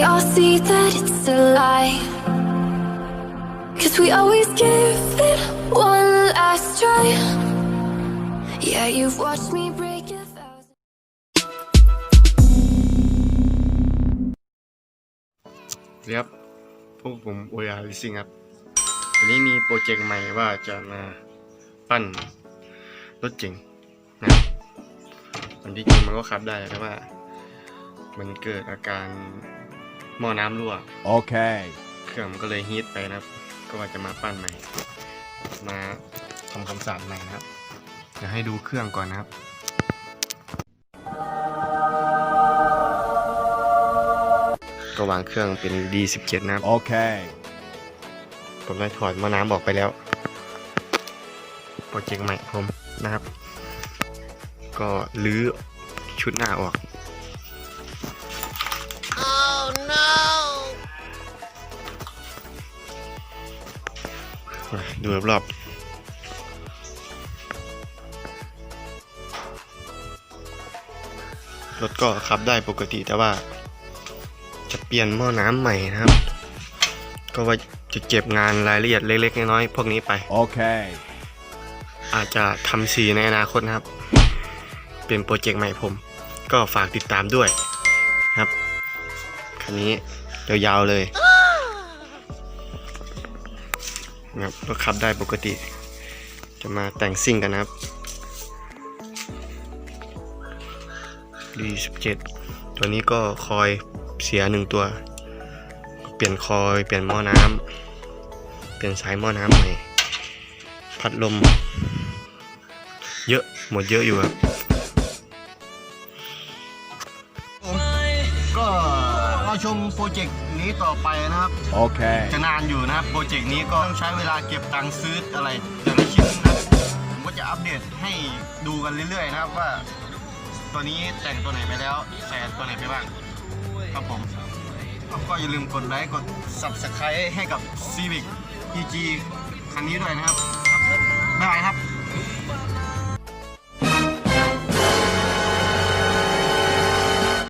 you'll see that it's a lie. Cause we always give it one last try. Yeah, you've watched me break it ครับพวกผมโอยาลิซิงครับ วันนี้มีโปรเจกต์ใหม่ว่าจะมาปั้นรถเจ๋งนะมันที่จริงมันก็ขับได้แต่ว่า มันเกิดอาการหม้อน้ำรั่ว Okay. เครื่องมันก็เลยฮีทไปนะครับ ก็ว่าจะมาปั้นใหม่ มาทำความสะอาดใหม่นะครับเดี๋ยวให้ดูเครื่องก่อนนะครับก็วางเครื่องเป็น D17 นะครับ Okay. ผมได้ถอดหม้อน้ำออกไปแล้ว โปรเจกต์ใหม่ผมนะครับ ก็รื้อชุดหน้าออก ดูรอบๆรถก็ขับได้ปกติแต่ว่า จะเปลี่ยนหม้อน้ำใหม่นะครับ ก็ว่าจะเก็บงานรายละเอียดเล็ก ๆ น้อยๆพวกนี้ไป Okay. อาจจะทำสีในอนาคตนะครับ เป็นโปรเจกต์ใหม่ผม ก็ฝากติดตามด้วยครับ คันนี้ยาวๆเลย นะครับรถขับได้ปกติ จะมาแต่งซิ่งกันนะครับ D17 ตัวนี้ก็คอยเสียหนึ่งตัว เปลี่ยนคอยเปลี่ยนหม้อน้ำเปลี่ยนสายหม้อน้ำใหม่พัดลม เยอะหมดเยอะอยู่ครับก็ เราชมโปรเจกต์นี้ต่อไปนะครับ Okay. จะนานอยู่นะครับ โปรเจกต์นี้ก็ต้องใช้เวลาเก็บตังค์ซื้ออะไรแต่ละชิ้นนะครับผมก็จะอัปเดตให้ดูกันเรื่อยๆนะครับว่า ตัวนี้แต่งตัวไหนไปแล้วใส่ตัวไหนไปบ้างครับผม ก็อย่าลืมกดไลค์กด subscribe ให้กับ Civic EG คันนี้ด้วยนะครับ บ๊ายบายครับ